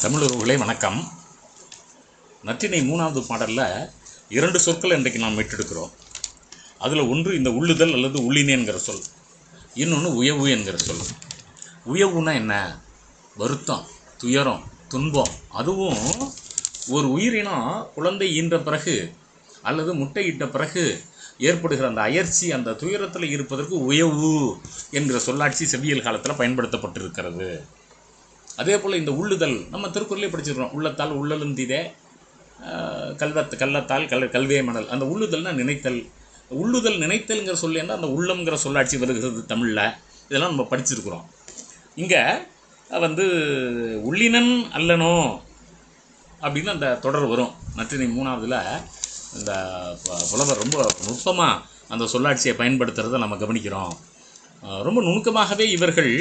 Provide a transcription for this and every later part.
தமிழர்களே வணக்கம். நற்றினை மூணாவது பாடலில் இரண்டு சொற்கள் இன்றைக்கு நாம் மீட்டெடுக்கிறோம். அதில் ஒன்று இந்த உள்ளுதல் அல்லது உள்ளினேங்கிற சொல். இன்னொன்று உயவு என்கிற சொல். உயவுனா என்ன? வருத்தம் துயரம் துன்பம். அதுவும் ஒரு உயிரினம் குழந்தை ஈன்ற பிறகு அல்லது முட்டையிட்ட பிறகு ஏற்படுகிற அந்த அயற்சி அந்த துயரத்தில் இருப்பதற்கு உயவு என்கிற சொல்லாட்சி செவ்வியல் காலத்தில் பயன்படுத்தப்பட்டிருக்கிறது. அதே போல் இந்த உள்ளுதல் நம்ம திருக்குறளே படிச்சிருக்கோம் உள்ளத்தால் உள்ளலுந்திதே கல்வத் கள்ளத்தால் கல் கல்வே மணல். அந்த உள்ளுதல்னா நினைத்தல். உள்ளுதல் நினைத்தல்ங்கிற சொல்லியிருந்தால் அந்த உள்ளம்ங்கிற சொல்லாட்சி வருகிறது தமிழில். இதெல்லாம் நம்ம படிச்சிருக்கிறோம். இங்கே வந்து உள்ளினன் அல்லனோ அப்படின்னு அந்த தொடர் வரும். நற்றினை மூணாவதில் இந்த புலவர் ரொம்ப நுட்பமாக அந்த சொல்லாட்சியை பயன்படுத்துகிறத நம்ம கவனிக்கிறோம். ரொம்ப நுணுக்கமாகவே இவர்கள்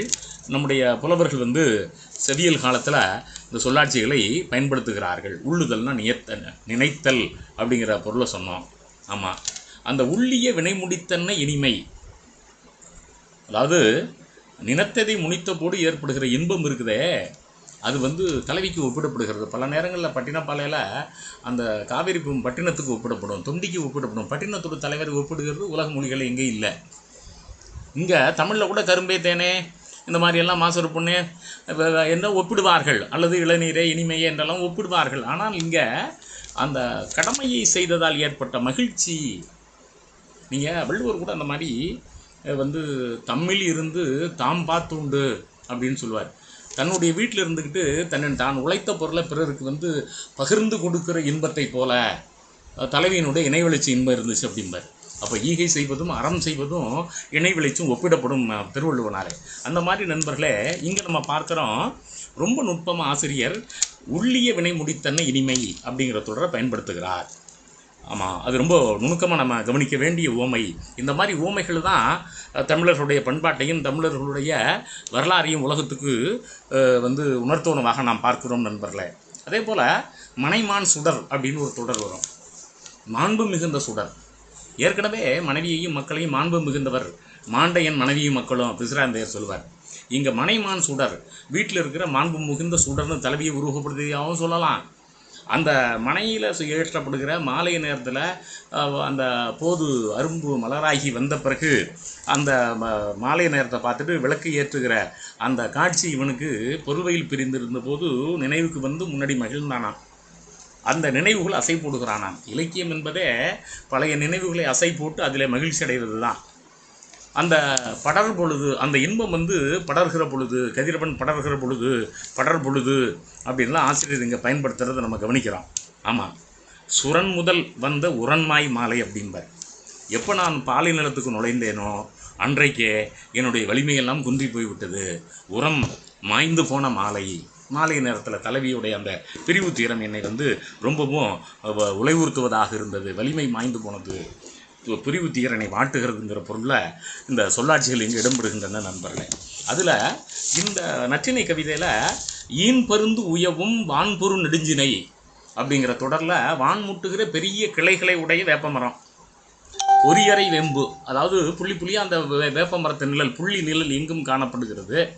நம்முடைய புலவர்கள் வந்து செவியல் காலத்தில் இந்த சொல்லாட்சிகளை பயன்படுத்துகிறார்கள். உள்ளுதல்னா நியத்த நினைத்தல் அப்படிங்கிற பொருளை சொன்னோம். ஆமாம் அந்த உள்ளிய வினை முடித்தன்ன இனிமை. அதாவது நினைத்ததை முனித்தபோடு ஏற்படுகிற இன்பம் இருக்குதே. அது வந்து தலைவிக்கு ஒப்பிடப்படுகிறது. பல நேரங்களில் பட்டினப்பாலையில் அந்த காவேரி பட்டினத்துக்கு ஒப்பிடப்படும் தொண்டிக்கு ஒப்பிடப்படும். பட்டினத்தோட தலைவர் ஒப்பிடுகிறது உலக மொழிகள் எங்கே இல்லை. இங்கே தமிழில் கூட கரும்பே தேனே இந்த மாதிரி எல்லாம் மாசறு பொண்ணு என்ன ஒப்பிடுவார்கள்? அல்லது இளநீரே இனிமையே என்றெல்லாம் ஒப்பிடுவார்கள். ஆனால் இங்கே அந்த கடமையை செய்ததால் ஏற்பட்ட மகிழ்ச்சி. நீங்கள் வள்ளுவர் கூட அந்த மாதிரி வந்து தம்மில் இருந்து தாம் பார்த்துண்டு அப்படின்னு சொல்லுவார். தன்னுடைய வீட்டில் இருந்துக்கிட்டு தன்னை தான் உழைத்த பொருளை பிறருக்கு வந்து பகிர்ந்து கொடுக்குற இன்பத்தை போல தலைவியினுடைய இணைவெளிச்சி இன்பம் இருந்துச்சு அப்படிம்பார். அப்போ ஈகை செய்வதும் அறம் செய்வதும் இணை விளைச்சும் ஒப்பிடப்படும் திருவள்ளுவனாலே. அந்த மாதிரி நண்பர்களே இங்கே நம்ம பார்க்குறோம் ரொம்ப நுட்பமாக ஆசிரியர் உள்ளிய வினை முடித்தன்ன இனிமை அப்படிங்கிற தொடரை பயன்படுத்துகிறார். ஆமாம் அது ரொம்ப நுணுக்கமாக நம்ம கவனிக்க வேண்டிய ஓமை. இந்த மாதிரி ஓமைகள் தான் தமிழர்களுடைய பண்பாட்டையும் தமிழர்களுடைய வரலாறையும் உலகத்துக்கு வந்து உணர்த்துவனவாக நாம் பார்க்கிறோம் நண்பர்களே. அதே போல் மனைமான் சுடர் அப்படின்னு ஒரு தொடர் வரும். மாண்பு மிகுந்த சுடர். ஏற்கனவே மனைவியையும் மக்களையும் மாண்பு மிகுந்தவர் மாண்டையன் மனைவியும் மக்களும் பிசிராந்தையர் சொல்வார். இங்கே மனைமான் சுடர் வீட்டில் இருக்கிற மாண்பு மிகுந்த சுடர்னு தலைவியை உருவப்படுத்தியாகவும் சொல்லலாம். அந்த மனையில் ஏற்றப்படுகிற மாலை நேரத்தில் அந்த போது அரும்பு மலராகி வந்த பிறகு அந்த ம- மாலை நேரத்தை பார்த்துட்டு விளக்கு ஏற்றுகிற அந்த காட்சி இவனுக்கு பொறுவையில் பிரிந்திருந்த போது நினைவுக்கு வந்து முன்னாடி மகிழ்ந்தானான் அந்த நினைவுகள் அசை போடுகிறானாம். இலக்கியம் என்பதே பழைய நினைவுகளை அசை போட்டு அதில் மகிழ்ச்சி அடைகிறது தான் அந்த படர் பொழுது அந்த இன்பம் வந்து படர்கிற பொழுது கதிரவன் படர்கிற பொழுது படர் பொழுது அப்படின்லாம் ஆசிரியர் இங்கே பயன்படுத்துகிறத நம்ம கவனிக்கிறோம். ஆமாம் சுரன் முதல் வந்த உரன்மாய் மாலை அப்படிம்பார். எப்போ நான் பாலை நிலத்துக்கு நுழைந்தேனோ அன்றைக்கே என்னுடைய வலிமையெல்லாம் குன்றி போய்விட்டது. உரம் மாய்ந்து போன மாலை. மாலை நேரத்தில் தலைவியுடைய அந்த பிரிவு தீரம் என்னை வந்து ரொம்பவும் அவ- இருந்தது. வலிமை மாய்ந்து போனது. பிரிவு தீரனை வாட்டுகிறதுங்கிற பொருளில் இந்த சொல்லாட்சிகள் இங்கே இடம்பெறுகின்றன நண்பர்களே. அதில் இந்த நற்றினை கவிதையில் ஈன் பருந்து உயவும் வான்பொரு நெடுஞ்சினை அப்படிங்கிற தொடரில் வான் முட்டுகிற பெரிய கிளைகளை உடைய வேப்பமரம். பொரியறை வெம்பு. அதாவது புள்ளி புள்ளியாக அந்த வே- வேப்ப மரத்து நிழல் புள்ளி நிழல் எங்கும் காணப்படுகிறது.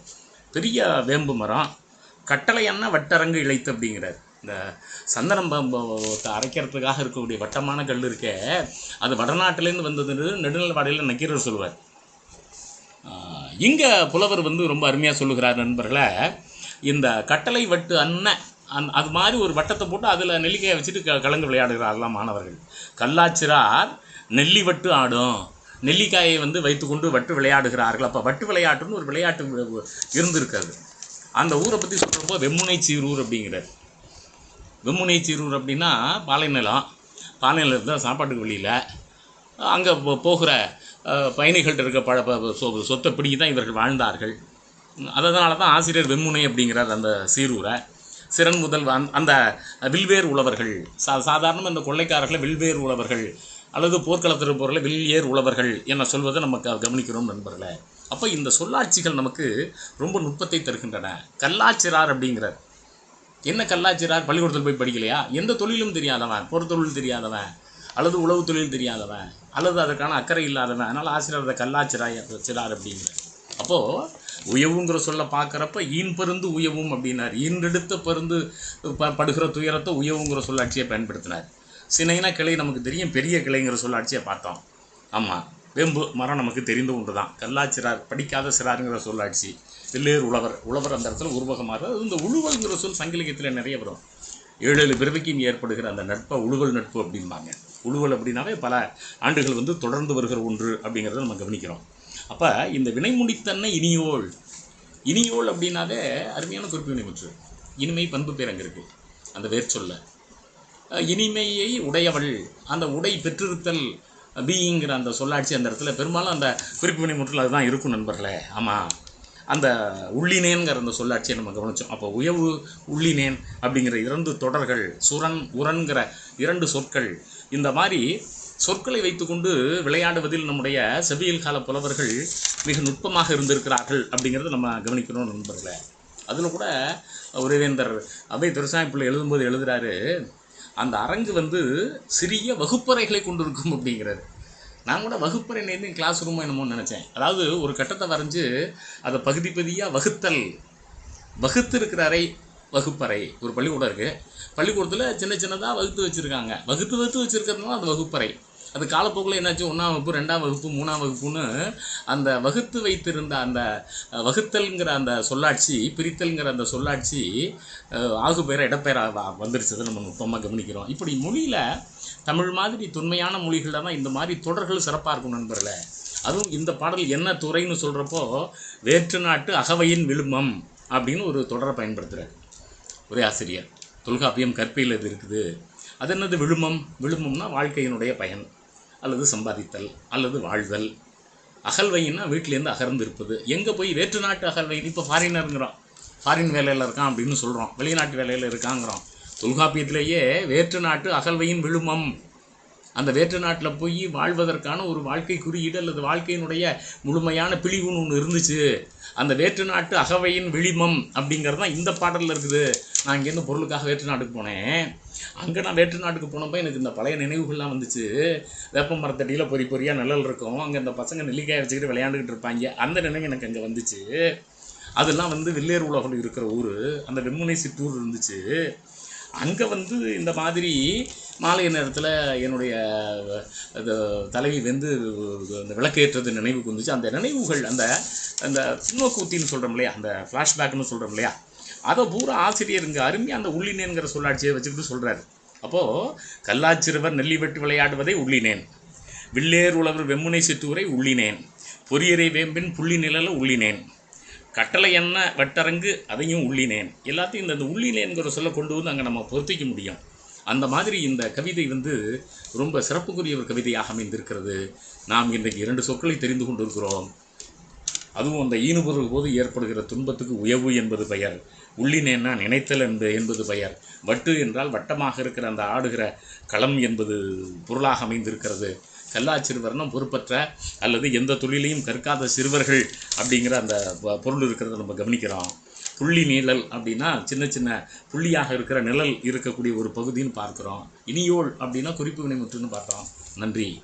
பெரிய வேம்பு மரம். கட்டளை அண்ணா வட்டரங்கு இழைத்து அப்படிங்கிறார். இந்த சந்தனம் அரைக்கிறதுக்காக இருக்கக்கூடிய வட்டமான கல் இருக்கே அது வடநாட்டிலேருந்து வந்ததுன்னு நெடுநல்வாடையில் நக்கீரர் சொல்லுவார் இங்கே புலவர் வந்து ரொம்ப அருமையாக சொல்லுகிறார் நண்பர்களை இந்த கட்டளை வட்டு அன்ன அந் அது மாதிரி ஒரு வட்டத்தை போட்டு அதில் நெல்லிக்காயை வச்சுட்டு க கலந்து விளையாடுகிறார்களாம் மாணவர்கள். கல்லாச்சிரார் நெல்லி வட்டு ஆடும். நெல்லிக்காயை வந்து வைத்துக்கொண்டு வட்டு விளையாடுகிறார்கள். அப்போ வட்டு விளையாட்டுன்னு ஒரு விளையாட்டு வி- இருந்திருக்காது. அந்த ஊரை பற்றி சொல்கிறப்போ வெம்முனை சீரூர் அப்படிங்கிறார். வெம்முனை சீரூர் அப்படின்னா பாலைநிலம் பாலைநிலத்தில் சாப்பாட்டுக்கு வெளியில். அங்கே போகிற பயணிகள்கிட்ட இருக்க பழ ப- சொ- சொத்தை பிடிங்கி தான் இவர்கள் வாழ்ந்தார்கள். அதனால தான் ஆசிரியர் வெம்முனை அப்படிங்கிறார் அந்த சீரூரை. சிறன் முதல் அந்த- அந்த வில்வேர் உழவர்கள் சா சாதாரணமாக இந்த கொள்ளைக்காரர்களை வில்வேர் உழவர்கள் அல்லது போர்க்களத்தில் இருப்பவர்களை வில் ஏர் உழவர்கள் என சொல்வதை நம்ம க- கவனிக்கிறோம் நண்பர்களை. அப்போ இந்த சொல்லாட்சிகள் நமக்கு ரொம்ப நுட்பத்தை தருகின்றன. கல்லாச்சிரார் அப்படிங்கிறார். என்ன கல்லாச்சிரார்? பள்ளிக்கூடத்தில் போய் படிக்கலையா? எந்த தொழிலும் தெரியாதவன் பொறுத்தொழில் தெரியாதவன் அல்லது உழவு தொழில் தெரியாதவன் அல்லது அதற்கான அக்கறை இல்லாதவன் அதனால் ஆசிரியர் அதை கல்லாச்சிராய் சிறார் அப்படிங்கிற அப்போது உயவுங்கிற சொல்ல பார்க்குறப்ப ஈன் பருந்து உயவும் அப்படின்னார். ஈன்றெடுத்த பருந்து ப படுகிற துயரத்தை உயவுங்கிற சொல்லாட்சியை பயன்படுத்தினார். சினைனா கிளை நமக்கு தெரியும் பெரிய கிளைங்கிற சொல்லாட்சியை பார்த்தோம். ஆமாம் வெம்பு மரம் நமக்கு தெரிந்த ஒன்று தான் கல்லாச்சிறார் படிக்காத சிறாருங்கிற சொல்லாட்சி வெள்ளேர் உழவர் உழவர் அந்த இடத்துல உருவகமாக அது இந்த உழுவல்ங்கிற சொல் சங்கிலிகத்தில் நிறைய வரும். ஏழு ஏழு பிறவிக்கும் ஏற்படுகிற அந்த நட்பை உழுவல் நட்பு அப்படிம்பாங்க. உழுவல் அப்படின்னாவே பல ஆண்டுகள் வந்து தொடர்ந்து வருகிற ஒன்று அப்படிங்கிறத நம்ம கவனிக்கிறோம். அப்போ இந்த வினைமுடித்தன்னை இனியோள். இனியோள் அப்படின்னாவே அருமையான குறிப்பினை முற்று. இனிமை பண்பு பேர் அங்கே இருக்குது அந்த வேர் சொல்ல இனிமையை உடையவள். அந்த உடை பெற்றிருத்தல். பீயிங்கிற அந்த சொல்லாட்சி அந்த இடத்துல பெரும்பாலும் அந்த குறிப்பினை முற்றில் அதுதான் இருக்கும் நண்பர்களே. ஆமாம் அந்த உள்ளினேன்கிற அந்த சொல்லாட்சியை நம்ம கவனித்தோம் அப்போ உயவு உள்ளினேன் அப்படிங்கிற இரண்டு தொடர்கள் சுரன் உரன்கிற இரண்டு சொற்கள் இந்த மாதிரி சொற்களை வைத்துக்கொண்டு விளையாடுவதில் நம்முடைய செவியல் கால புலவர்கள் மிக நுட்பமாக இருந்திருக்கிறார்கள் அப்படிங்கிறத நம்ம கவனிக்கிறோம் நண்பர்களே. அதில் கூட உரைவேந்தர் அவை துரசாமி பிள்ளை எழுதும்போது எழுதுகிறாரு அந்த அரங்கு வந்து சிறிய வகுப்பறைகளை கொண்டிருக்கும் அப்படிங்கிறது நான் கூட வகுப்பறை நேர்ந்து கிளாஸ் ரூமோ என்னமோ நினச்சேன். அதாவது ஒரு கட்டத்தை வரைஞ்சு அதை பகுதி பகுதியாக வகுத்தல் வகுத்து இருக்கிற அறை வகுப்பறை. ஒரு பள்ளிக்கூடம் இருக்குது பள்ளிக்கூடத்தில் சின்ன சின்னதாக வகுத்து வச்சுருக்காங்க. வகுத்து வகுத்து வச்சுருக்கிறதுனால அது வகுப்பறை. அது காலப்போக்கில் என்னாச்சு? ஒன்றாம் வகுப்பு ரெண்டாம் வகுப்பு மூணாம் வகுப்புன்னு அந்த வகுத்து வைத்திருந்த அந்த வகுத்தல்ங்கிற அந்த சொல்லாட்சி பிரித்தல்ங்கிற அந்த சொல்லாட்சி ஆகு பெயர இடப்பெயராக வந்துருச்சதை நம்ம நுட்பமாக கவனிக்கிறோம். இப்படி மொழியில் தமிழ் மாதிரி தொன்மையான மொழிகளில் தான் இந்த மாதிரி தொடர்கள் சிறப்பாக இருக்கும் நண்பர்களே. அதுவும் இந்த பாடல் என்ன துறைன்னு சொல்கிறப்போ வேற்று நாட்டு அகவையின் விழுமம் அப்படின்னு ஒரு தொடரை பயன்படுத்துகிறார் ஒரே ஆசிரியர். தொல்காப்பியம் கற்பியில் இது இருக்குது? அது என்னது? விழுமம். விழுமம்னா வாழ்க்கையினுடைய பயன். அல்லது சம்பாதித்தல் அல்லது வாழ்தல். அகல்வைன்னா வீட்டிலேருந்து அகர்ந்து இருப்பது எங்கே போய் வேற்று நாட்டு அகழ்வை இப்போ ஃபாரினருங்கிறோம் ஃபாரின் வேலையில் இருக்கான் அப்படின்னு சொல்கிறோம் வெளிநாட்டு வேலையில் இருக்காங்கிறோம் தொல்காப்பியத்திலேயே வேற்று நாட்டு அகல்வையின் விழுமம். அந்த வேற்று நாட்டில் போய் வாழ்வதற்கான ஒரு வாழ்க்கை குறியீடு அல்லது வாழ்க்கையினுடைய முழுமையான பிழிவுன்னு ஒன்று இருந்துச்சு. அந்த வேற்று நாட்டு அகவையின் விளிமம் அப்படிங்கிறது தான் இந்த பாடலில் இருக்குது. நான் இங்கேருந்து பொருளுக்காக வேற்று நாட்டுக்கு போனேன். அங்கே நான் வேற்று நாட்டுக்கு போனப்போ எனக்கு இந்த பழைய நினைவுகள்லாம் வந்துச்சு. வேப்ப மரத்தடியில் பொறி பொறியாக நிழல் இருக்கும். அங்கே இந்த பசங்க நெல்லிக்காய் வச்சுக்கிட்டு விளையாண்டுக்கிட்டு இருப்பாங்க. அந்த நினைவு எனக்கு அங்கே வந்துச்சு. அதெல்லாம் வந்து வெள்ளேர் உலகம் இருக்கிற ஊர். அந்த வெம்முனை சிற்றூர் இருந்துச்சு. அங்கே வந்து இந்த மாதிரி மாலை நேரத்தில் என்னுடைய அது தலைவி வந்து அந்த விளக்கேற்றது நினைவுக்கு வந்துச்சு. அந்த நினைவுகள் அந்த அந்த பின்னோக்கூத்தின்னு சொல்கிறோம் இல்லையா? அந்த ஃப்ளாஷ்பேக்னு சொல்கிறோம் இல்லையா? அதை பூரா ஆசிரியர் இங்கே அருமையாக அந்த உள்ளினேன்கிற சொல்லாட்சியை வச்சுக்கிட்டு சொல்கிறாரு அப்போது கல்லாச்சிறுவர் நெல்லிவெட்டு விளையாடுவதை உள்ளினேன். வில்லேர் உழவர் வெம்முனை சிற்றூரை உள்ளினேன். பொரியரை வேம்பின் புள்ளி நிழலை உள்ளினேன். கட்டளை என்ன வட்டரங்கு அதையும் உள்ளினேன். எல்லாத்தையும் இந்த இந்த உள்ளினேன்கிற சொல்ல கொண்டு வந்து அங்கே நம்ம பொருத்திக்க முடியும். அந்த மாதிரி இந்த கவிதை வந்து ரொம்ப சிறப்புக்குரிய ஒரு கவிதையாக அமைந்திருக்கிறது. நாம் இன்றைக்கு இரண்டு சொற்களை தெரிந்து கொண்டிருக்கிறோம். அதுவும் அந்த ஈனுபொருள் போது ஏற்படுகிற துன்பத்துக்கு உயவு என்பது பெயர். உள்ளினேன்னா நினைத்தல் என்பது என்பது பெயர். வட்டு என்றால் வட்டமாக இருக்கிற அந்த ஆடுகிற களம் என்பது பொருளாக அமைந்திருக்கிறது. கல்லாச்சிறுவர்னா பொறுப்பற்ற அல்லது எந்த தொழிலையும் கற்காத சிறுவர்கள் அப்படிங்கிற அந்த பொருள் இருக்கிறத நம்ம கவனிக்கிறோம். புள்ளி நீழல் அப்படின்னா சின்ன சின்ன புள்ளியாக இருக்கிற நிழல் இருக்கக்கூடிய ஒரு பகுதின்னு பார்க்குறோம். இனியோள் அப்படின்னா குறிப்பு வினைமுற்றுன்னு பார்த்தோம். நன்றி.